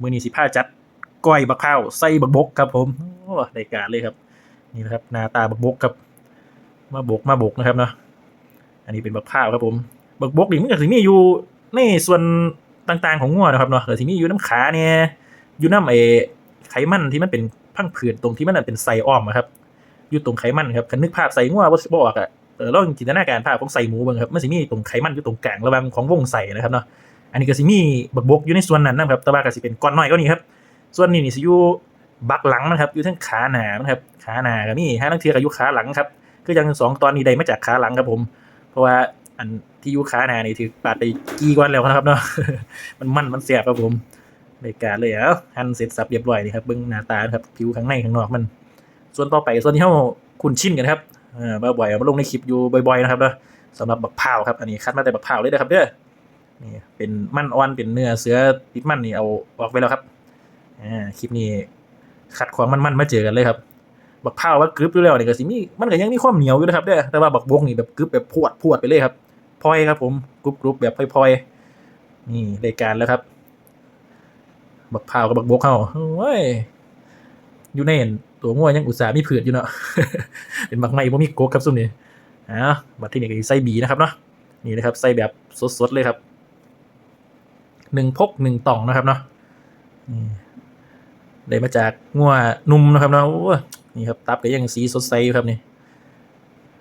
มือนี้สิผ้าจัดก้อยบักข้าวใส่บักบกครับผมโอ้ได้การเลยครับ นี่นะครับหน้าตาบักบกครับ มาบกมาบกนะครับเนาะอันนี้เป็นบักข้าวครับผมบักบกนี่มันก็สิมีอยู่ในส่วนต่างๆของงัวนะครับเนาะแต่สิมีอยู่น้ำขาเนี่ยอยู่น้ำไอไขมันที่มันเป็นพังผืดตรงที่มันเป็นไซอ้อมครับอยู่ตรงไขมันครับคันนึกภาพใส่งัวว่าบอกอะเออลองจินตนาการภาพของใส่หมูบ้างครับมันสิมีตรงไขมันอยู่ตรงกลางระหว่างของวงใส่นะครับเนาะ อันนี้ก็สิมีบักบกอยู่ในส่วนนั้นนะครับ แต่ว่าก็สิเป็นก้อนน้อยก็นี่ครับ ส่วนนี้นี่สิอยู่บักหลังนะครับ อยู่ทั้งขาหนานะครับ ขาหนาก็มีห้านังเทียก็อยู่ขาหลังครับ คืออย่างสองตอนนี้ได้มาจากขาหลังครับผม เพราะว่าอันที่อยู่ขาหนานี่ถือปาดไปกี่ก้อนแล้วนะครับเนาะ มันมันมันเสียบครับผมในการเลยเอ้าหั่นเสร็จสับเรียบร้อยนี่ครับเบิ่งหน้าตาครับ ผิวข้างในข้างนอกมัน ส่วนต่อไปส่วนที่เฮาคุ้นชินกันครับ เออบ่อยๆเอามาลงในคลิปอยู่บ่อยๆนะครับเนาะสำหรับบักพร้าครับ อันนี้คัดมาแต่บักพร้าเลยนะครับเด้อ นี่เป็นมันอ่อนเป็นเนื้อเสือติดมันนี่เอาออกไปแล้วครับอ่าคลิปนี้ขัดความมันๆมาเจอกันเลยครับบักพร้าว่ากรึบอยู่แล้วนี่ก็สิมีมันก็ยังมีความเหนียวอยู่นะครับเด้อแต่ว่าบักบกนี่แบบกรึบแบบพวดพวดไปเลยครับพลอยครับ ผมกรุบกรุบแบบพลอยๆนี่รายการแล้วครับ บักพร้ากับบักบกเข้าโอ้ยอยู่ในตัวงัวยังอุตส่าห์มีเผือดอยู่เนาะเป็นบักไม้บ่มีโกกครับซุ่มนี่อ่าบัดที่นี่ก็ใส่บีนะครับเนาะนี่นะครับใส่แบบสดๆเลยครับ หนึ่งพกหนึ่งต่องนะครับเนาะนี่ได้มาจากงัวนุ่มนะครับเนาะนี่ครับตับก็ยังสีสดใสอยู่ครับนี่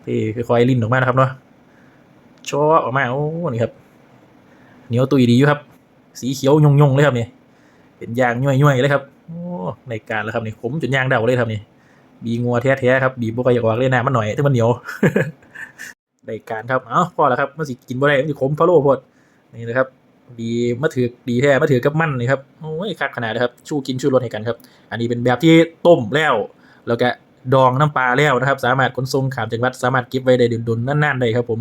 ที่ค่อยๆลิ้นออกมานะครับเนาะชอออกมาโอ้นี่ครับเหนียวตุยดีอยู่ครับ สีเขียวยงๆเลยครับนี่เป็นยางย่อยๆเลยครับโอ้ในการแล้วครับนี่ขมจนยางเดาเลยครับนี่บีงัวแท้ๆครับบีบกอยากออกเลยนะมันหน่อยถ้ามันเหนียวได้การครับเอ้าพอแล้วครับมันสิกินบ่ได้มันสิขมพะโล้พดนี่นะครับ ดีมาถือดีแท้มาถือกับมันนี่ครับโอ้ยคักขนาดนะครับชูกินชูรสให้กันครับ อันนี้เป็นแบบที่ต้มแล้ว แล้วก็ดองน้ำปลาแล้วนะครับ สามารถขนส่งขามจังหวัดสามารถเก็บไว้ได้ดุนๆนานๆได้ครับผม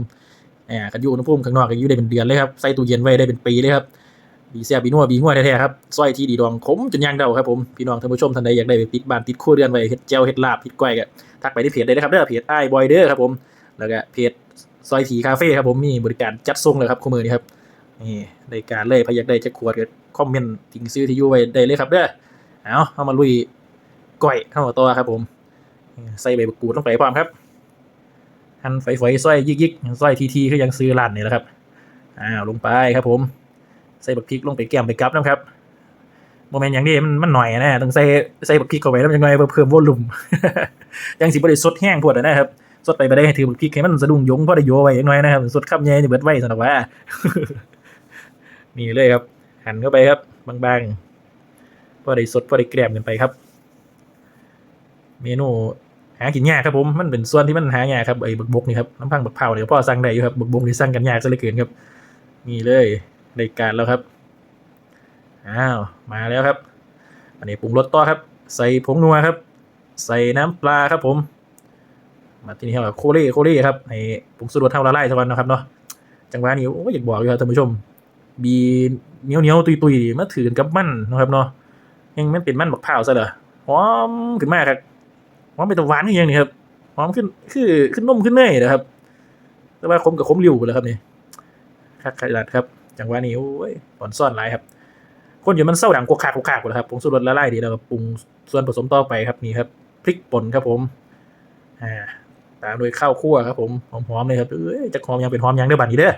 อ่ากันอยู่อุณหภูมิข้างนอกก็อยู่ได้เป็นเดือนเลยครับใส่ตู้เย็นไว้ได้เป็นปีเลยครับบีเสียบีนัวบีงัวแท้ๆครับซอยที่ดีดองขมจนยางเดาครับผมพี่น้องท่านผู้ชมท่านใดอยากได้ไปติดบ้านติดครัวเรือนไว้เฮ็ดเจียวเฮ็ดลาบเฮ็ดก้อยก็ทักไปที่เพจได้นะครับเด้อเพจไอ้บอยเด้อครับผมแล้วก็เพจซอยถีคาเฟ่ครับผมมีบริการจัดส่งเลยครับคู่มือนี้ครับ นี่รายการเลยพยักได้จะขวดก็คอมเมนต์ทิ้งซื้อที่อยู่ไว้ได้เลยครับเด้อเอาเอามาลุยก้อยเข้ามาตัวครับ ผม ใส่ใบมะกรูดลงไปพร้อมครับหั่นฝอยๆซอยยิกๆซอยทีๆคือยังซื้อร้านนี่แหละครับอ้าวลงไปครับ ผม ใส่บักพริกลงไปแก้มไปกับนะครับโมเมนต์อย่างนี้มันมันหน่อยนะต้องใส่ใส่บักพริกเข้าไปแล้วมันยังไงเพิ่มวอลลุ่มยังสิบ่ได้สดแห้งพวดนะครับสดไปไม่ได้ให้ถือบักพริกให้มันสะดุ้งยงเพราะได้โยไว้ย่างน้อยนะครับสดข้ามแย่นี่เบิดไว้สำหรับว่า นี่เลยครับ หั่นเข้าไปครับ บางๆพอได้สดพอได้แกรมกันไปครับ เมนูหากินยากครับผมมันเป็นส่วนที่มันหายากครับไอ้บักบกนี่ครับน้ำพังบักเผาเนี่ยพ่อสั่งได้อยู่ครับบักบกนี่สั่งกันยากซะเหลือเกินครับนี่เลยรายการแล้วครับอ้าวมาแล้วครับ อันนี้ปรุงรสต่อครับ ใส่ผงนัวครับ ใส่น้ำปลาครับผม มาที่นี่ครับโคเล่โคเล่ครับให้ผมสูตรเท่าละลายสักวันนะครับเนาะจังหวะนี้โอ้ยอยากบอกอยู่ครับท่านผู้ชม บีเหนียวเหนียวตุยตุยๆมาถือกับมันนะครับเนาะยังมันเป็นมันบักเผาวซะเหรอหอมขึ้นมากครับหอมเป็นตะวานขึ้นยังนี่ครับหอมขึ้นคือขึ้นนุ่มขึ้นเนยนะครับ แต่ว่าคมกับคมริ้วไปแล้วครับนี่คักขนาดครับ จังหวะนี้โอ้ยตอนซ่อนหลายครับ คนอยู่มันเศร้าดังกวกคากกวกคากหมดแล้วครับผงสูตรละลายดีแล้วก็ปรุงส่วนผสมต่อไปครับนี่ครับพริกป่นครับผมอ่าตามด้วยข้าวคั่วครับผมหอมๆเลยครับเอ้ยจะหอมยังเป็นหอมยังเด้บัดนี้เด้อ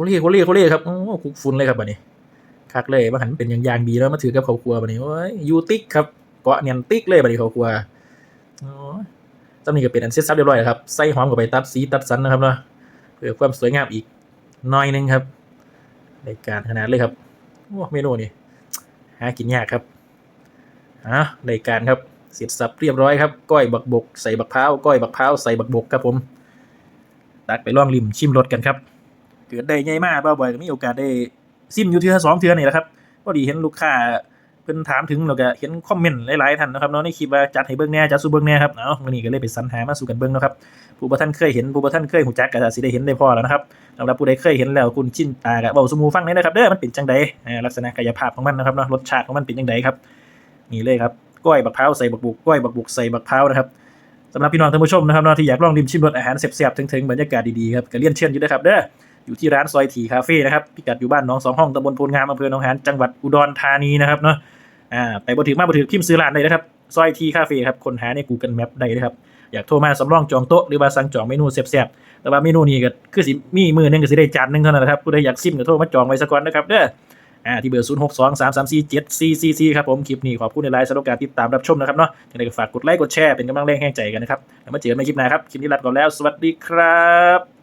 คเล่โคเล่โคเล่ครับโอ้คุกฝุ่นเลยครับบัดนี้คักเลยมาหันเป็นอย่างยางดีแล้วมาถือกับเขาวคั่วบัดนี้โอ้ยยูติกครับเกาะเนียนติกเลยบัดนี้ข้าวคั่วโอ้ยจำนี้ก็เป็นอันเสร็จสับเรียบร้อยแล้วครับใส่หอมกับไปตัดสีตัดสันนะครับเนาะเพื่อความสวยงามอีกน้อยหนึงครับในการขนาดเลยครับโอ้เมนูนี่หากินยากครับอะในการครับเสร็จสับเรียบร้อยครับก้อยบักบกใส่บักพร้าวก้อยบักพร้าวใส่บักบกครับผมตักไปล่องริมชิมรสกันครับ เกิดได้ใหญ่มากบ้าบ่อยก็มีโอกาสได้ซิมอยู่เทื่อสองเทื่อนี่แหละครับพอดีเห็นลูกค้าเพิ่นถามถึงแล้วก็เห็นคอมเมนต์หลายๆท่านนะครับเนาะในคลิปว่าจัดให้เบิ่งแน่จัดสู่เบิ่งแน่ครับเนาะวันนี้ก็เลยไปสรรหามาสู่กันเบิ่งนะครับผู้บ่ท่านเคยเห็นผู้บ่ท่านเคยหูจักก็สิได้เห็นได้พอแล้วนะครับสำหรับผู้ใดเคยเห็นแล้วคุณชินตาก็เว้าสู่หมู่ฟังได้นะครับเด้อมันเป็นจังไดอ่าลักษณะกายภาพของมันนะครับเนาะรสชาติของมันเป็นจังได๋ครับนี่เลยครับก้อยบักพร้าวใส่บักบุกก้อยบักบุกใส่บักพร้าวนะครับสำหรับพี่น้องท่านผู้ชมนะครับเนาะที่อยากลองริมชิมรสอาหารแซ่บๆถึงๆบรรยากาศดีๆครับก็เรียนเชิญอยู่นะครับเด้อ อยู่ที่ร้านซอยถีคาเฟ่นะครับพิกัดอยู่บ้านหน้องสองห้องตำบลโพลงามอำเภอหนองหานจังหวัดอุดรธานีนะครับเนาะอ่าไปบ่ถึงมาบ่ถึงพิมพ์ซื้อร้านได้นะครับซอยทีคาเฟ่ครับคนหาใน Google Map ได้เลยครับอยากโทรมาสำรองจองโต๊ะหรือว่าสั่งจองเมนูแซ่บๆแต่ว่าเมนูนี้ก็คือสิมีมือหนึงก็สิได้จานหนึงเท่านั้นแหละครับผู้ใดอยากซิมก็โทรมาจองไว้ซะก่อนนะครับเด้ออ่าที่เบอร์ 0 6 2 3 3 4 7 4 4 4ครับผมคลิปนี้ขอบคุณในไลน์สำหรับการติดตามรับชมนะครับเนาะยังไงก็ฝากกดไลค์กดแชร์เป็นกำลังแรงแห่งใจกันนะครับแล้วมาเจอกันใหม่คลิปหน้าครับคลิปนี้ลาไปก่อนแล้ว สวัสดีครับ